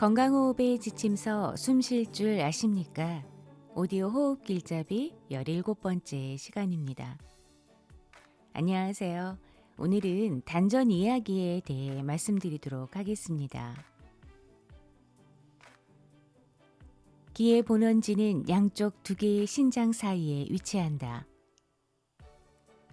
건강호흡의 지침서 숨 쉴 줄 아십니까? 오디오 호흡 길잡이 17번째 시간입니다. 안녕하세요. 오늘은 단전 이야기에 대해 말씀드리도록 하겠습니다. 기의 본원지는 양쪽 두 개의 신장 사이에 위치한다.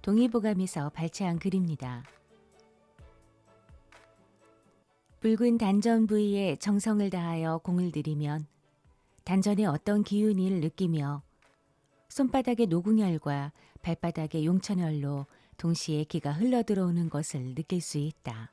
동의보감에서 발췌한 글입니다. 붉은 단전 부위에 정성을 다하여 공을 들이면 단전에 어떤 기운을 느끼며 손바닥의 노궁혈과 발바닥의 용천혈로 동시에 기가 흘러들어오는 것을 느낄 수 있다.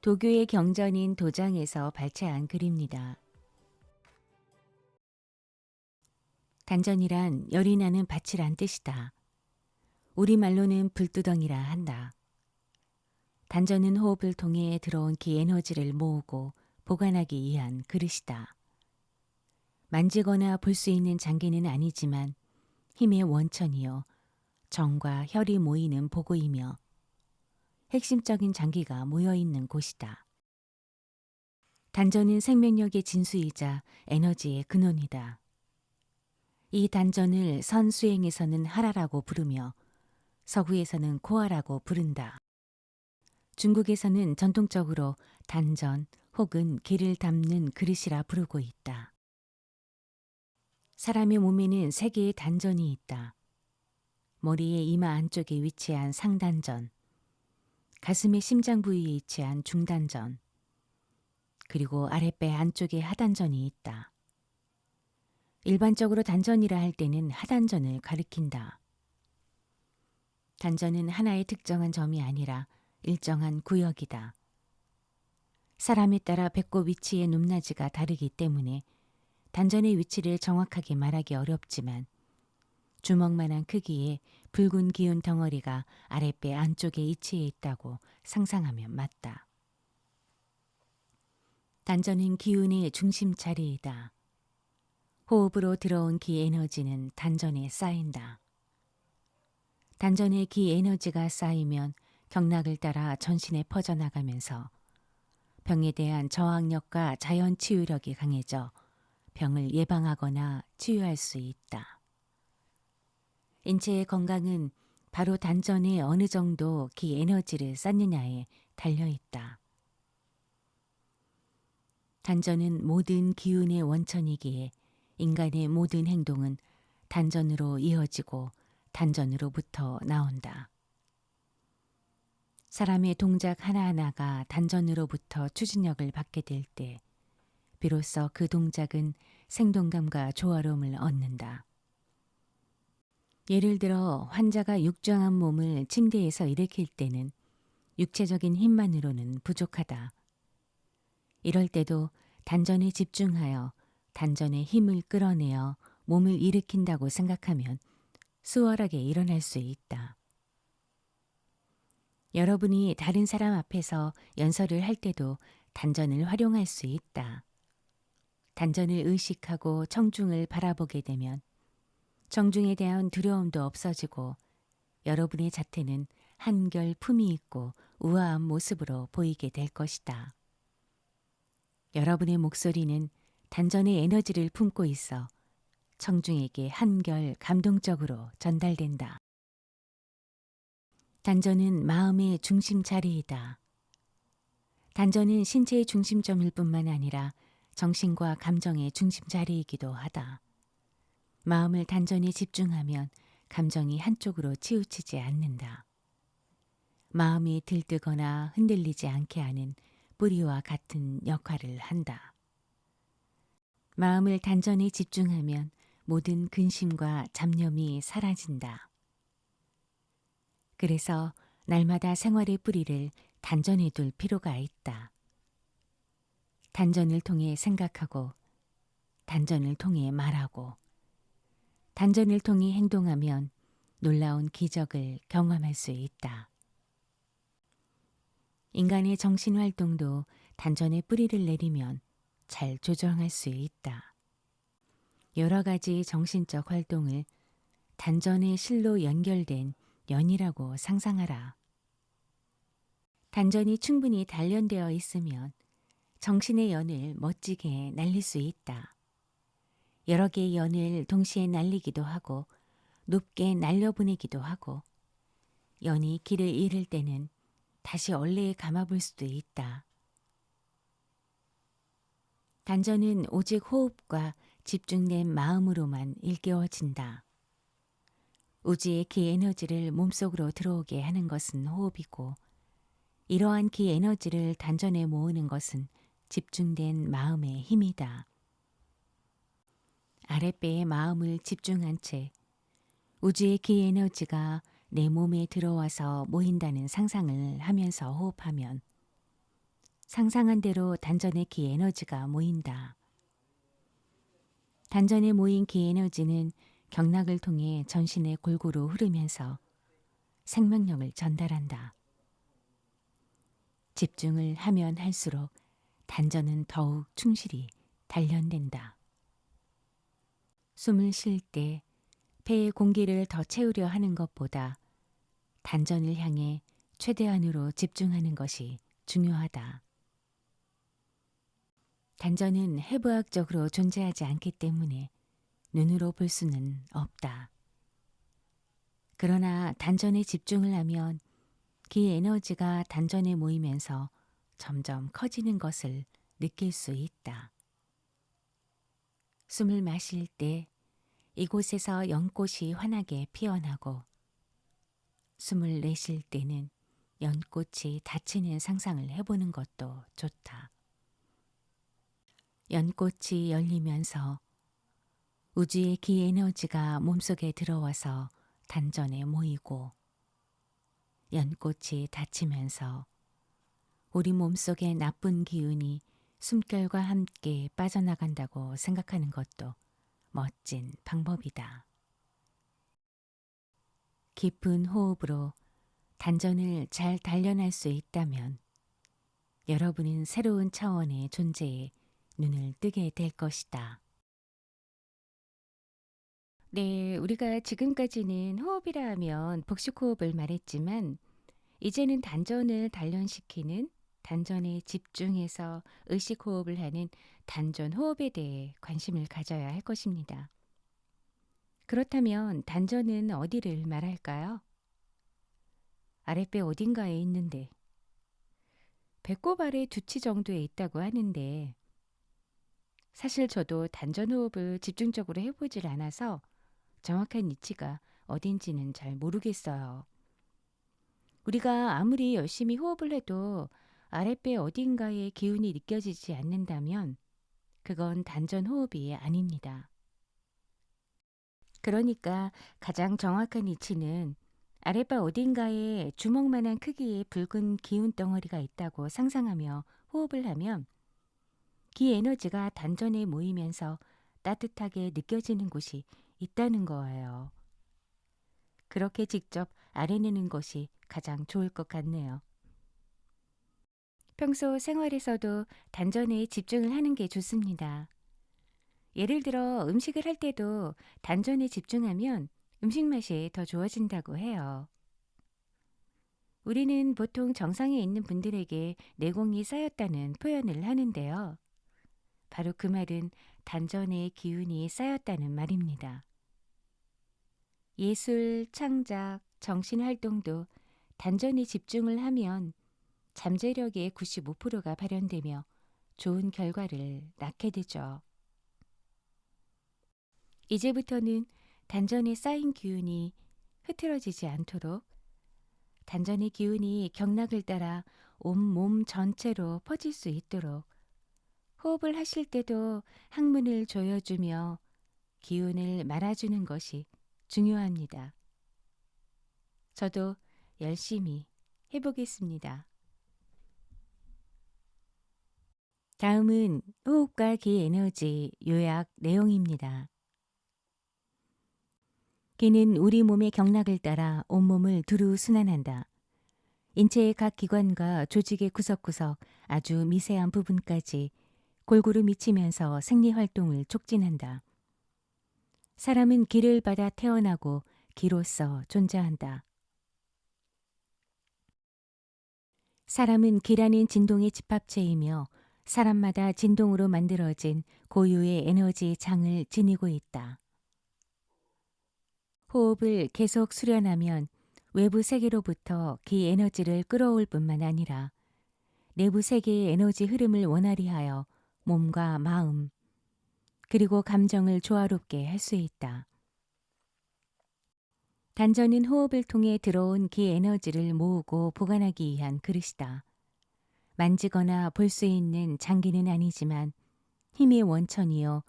도교의 경전인 도장에서 발췌한 글입니다. 단전이란 열이 나는 밭이란 뜻이다. 우리말로는 불두덩이라 한다. 단전은 호흡을 통해 들어온 기 에너지를 모으고 보관하기 위한 그릇이다. 만지거나 볼 수 있는 장기는 아니지만 힘의 원천이요. 정과 혈이 모이는 보고이며 핵심적인 장기가 모여 있는 곳이다. 단전은 생명력의 진수이자 에너지의 근원이다. 이 단전을 선수행에서는 하라라고 부르며 서구에서는 코아라고 부른다. 중국에서는 전통적으로 단전 혹은 기를 담는 그릇이라 부르고 있다. 사람의 몸에는 세 개의 단전이 있다. 머리의 이마 안쪽에 위치한 상단전, 가슴의 심장 부위에 위치한 중단전, 그리고 아랫배 안쪽에 하단전이 있다. 일반적으로 단전이라 할 때는 하단전을 가리킨다. 단전은 하나의 특정한 점이 아니라 일정한 구역이다. 사람에 따라 배꼽 위치의 높낮이가 다르기 때문에 단전의 위치를 정확하게 말하기 어렵지만 주먹만한 크기의 붉은 기운 덩어리가 아랫배 안쪽에 위치해 있다고 상상하면 맞다. 단전은 기운의 중심 자리이다. 호흡으로 들어온 기 에너지는 단전에 쌓인다. 단전의 기 에너지가 쌓이면 경락을 따라 전신에 퍼져나가면서 병에 대한 저항력과 자연 치유력이 강해져 병을 예방하거나 치유할 수 있다. 인체의 건강은 바로 단전에 어느 정도 기 에너지를 쌓느냐에 달려 있다. 단전은 모든 기운의 원천이기에 인간의 모든 행동은 단전으로 이어지고 단전으로부터 나온다. 사람의 동작 하나하나가 단전으로부터 추진력을 받게 될 때, 비로소 그 동작은 생동감과 조화로움을 얻는다. 예를 들어 환자가 육정한 몸을 침대에서 일으킬 때는 육체적인 힘만으로는 부족하다. 이럴 때도 단전에 집중하여 단전의 힘을 끌어내어 몸을 일으킨다고 생각하면 수월하게 일어날 수 있다. 여러분이 다른 사람 앞에서 연설을 할 때도 단전을 활용할 수 있다. 단전을 의식하고 청중을 바라보게 되면 청중에 대한 두려움도 없어지고 여러분의 자태는 한결 품이 있고 우아한 모습으로 보이게 될 것이다. 여러분의 목소리는 단전의 에너지를 품고 있어 청중에게 한결 감동적으로 전달된다. 단전은 마음의 중심 자리이다. 단전은 신체의 중심점일 뿐만 아니라 정신과 감정의 중심 자리이기도 하다. 마음을 단전에 집중하면 감정이 한쪽으로 치우치지 않는다. 마음이 들뜨거나 흔들리지 않게 하는 뿌리와 같은 역할을 한다. 마음을 단전에 집중하면 모든 근심과 잡념이 사라진다. 그래서 날마다 생활의 뿌리를 단전해 둘 필요가 있다. 단전을 통해 생각하고, 단전을 통해 말하고, 단전을 통해 행동하면 놀라운 기적을 경험할 수 있다. 인간의 정신 활동도 단전에 뿌리를 내리면 잘 조정할 수 있다. 여러 가지 정신적 활동을 단전의 실로 연결된 연이라고 상상하라. 단전이 충분히 단련되어 있으면 정신의 연을 멋지게 날릴 수 있다. 여러 개의 연을 동시에 날리기도 하고 높게 날려보내기도 하고 연이 길을 잃을 때는 다시 원래에 감아볼 수도 있다. 단전은 오직 호흡과 집중된 마음으로만 일깨워진다. 우주의 기 에너지를 몸속으로 들어오게 하는 것은 호흡이고 이러한 기 에너지를 단전에 모으는 것은 집중된 마음의 힘이다. 아랫배의 마음을 집중한 채 우주의 기 에너지가 내 몸에 들어와서 모인다는 상상을 하면서 호흡하면 상상한 대로 단전의 기 에너지가 모인다. 단전에 모인 기 에너지는 경락을 통해 전신의 골고루 흐르면서 생명력을 전달한다. 집중을 하면 할수록 단전은 더욱 충실히 단련된다. 숨을 쉴 때 폐의 공기를 더 채우려 하는 것보다 단전을 향해 최대한으로 집중하는 것이 중요하다. 단전은 해부학적으로 존재하지 않기 때문에 눈으로 볼 수는 없다. 그러나 단전에 집중을 하면 기 에너지가 단전에 모이면서 점점 커지는 것을 느낄 수 있다. 숨을 마실 때 이곳에서 연꽃이 환하게 피어나고 숨을 내쉴 때는 연꽃이 닫히는 상상을 해보는 것도 좋다. 연꽃이 열리면서 우주의 기 에너지가 몸속에 들어와서 단전에 모이고 연꽃이 닫히면서 우리 몸속의 나쁜 기운이 숨결과 함께 빠져나간다고 생각하는 것도 멋진 방법이다. 깊은 호흡으로 단전을 잘 단련할 수 있다면 여러분은 새로운 차원의 존재에 눈을 뜨게 될 것이다. 네, 우리가 지금까지는 호흡이라 하면 복식호흡을 말했지만 이제는 단전을 단련시키는 단전에 집중해서 의식호흡을 하는 단전 호흡에 대해 관심을 가져야 할 것입니다. 그렇다면 단전은 어디를 말할까요? 아랫배 어딘가에 있는데 배꼽 아래 두치 정도에 있다고 하는데 사실 저도 단전 호흡을 집중적으로 해보질 않아서 정확한 위치가 어딘지는 잘 모르겠어요. 우리가 아무리 열심히 호흡을 해도 아랫배 어딘가에 기운이 느껴지지 않는다면 그건 단전 호흡이 아닙니다. 그러니까 가장 정확한 위치는 아랫배 어딘가에 주먹만한 크기의 붉은 기운 덩어리가 있다고 상상하며 호흡을 하면 기 에너지가 단전에 모이면서 따뜻하게 느껴지는 곳이 있다는 거예요. 그렇게 직접 알아내는 것이 가장 좋을 것 같네요. 평소 생활에서도 단전에 집중을 하는 게 좋습니다. 예를 들어 음식을 할 때도 단전에 집중하면 음식 맛이 더 좋아진다고 해요. 우리는 보통 정상에 있는 분들에게 내공이 쌓였다는 표현을 하는데요. 바로 그 말은 단전의 기운이 쌓였다는 말입니다. 예술, 창작, 정신활동도 단전에 집중을 하면 잠재력의 95%가 발현되며 좋은 결과를 낳게 되죠. 이제부터는 단전에 쌓인 기운이 흐트러지지 않도록 단전의 기운이 경락을 따라 온몸 전체로 퍼질 수 있도록 호흡을 하실 때도 항문을 조여주며 기운을 말아주는 것이 중요합니다. 저도 열심히 해보겠습니다. 다음은 호흡과 기 에너지 요약 내용입니다. 기는 우리 몸의 경락을 따라 온몸을 두루 순환한다. 인체의 각 기관과 조직의 구석구석 아주 미세한 부분까지 골고루 미치면서 생리 활동을 촉진한다. 사람은 기를 받아 태어나고 기로서 존재한다. 사람은 기라는 진동의 집합체이며 사람마다 진동으로 만들어진 고유의 에너지 장을 지니고 있다. 호흡을 계속 수련하면 외부 세계로부터 기 에너지를 끌어올 뿐만 아니라 내부 세계의 에너지 흐름을 원활히 하여 몸과 마음, 그리고 감정을 조화롭게 할 수 있다. 단전은 호흡을 통해 들어온 기 에너지를 모으고 보관하기 위한 그릇이다. 만지거나 볼 수 있는 장기는 아니지만 힘의 원천이요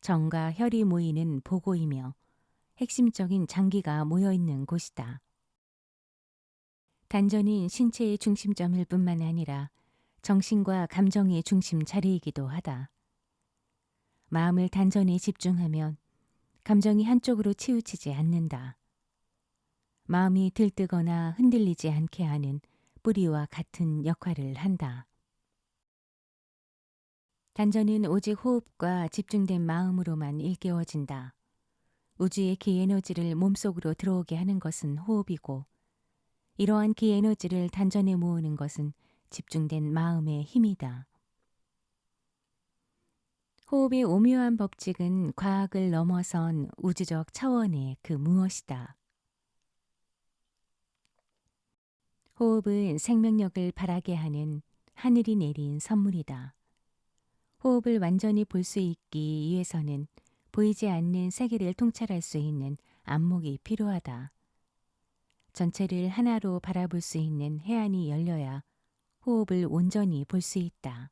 정과 혈이 모이는 보고이며 핵심적인 장기가 모여 있는 곳이다. 단전은 신체의 중심점일 뿐만 아니라 정신과 감정의 중심 자리이기도 하다. 마음을 단전에 집중하면 감정이 한쪽으로 치우치지 않는다. 마음이 들뜨거나 흔들리지 않게 하는 뿌리와 같은 역할을 한다. 단전은 오직 호흡과 집중된 마음으로만 일깨워진다. 우주의 기 에너지를 몸속으로 들어오게 하는 것은 호흡이고 이러한 기 에너지를 단전에 모으는 것은 집중된 마음의 힘이다. 호흡의 오묘한 법칙은 과학을 넘어선 우주적 차원의 그 무엇이다. 호흡은 생명력을 발하게 하는 하늘이 내린 선물이다. 호흡을 완전히 볼 수 있기 위해서는 보이지 않는 세계를 통찰할 수 있는 안목이 필요하다. 전체를 하나로 바라볼 수 있는 해안이 열려야 호흡을 온전히 볼 수 있다.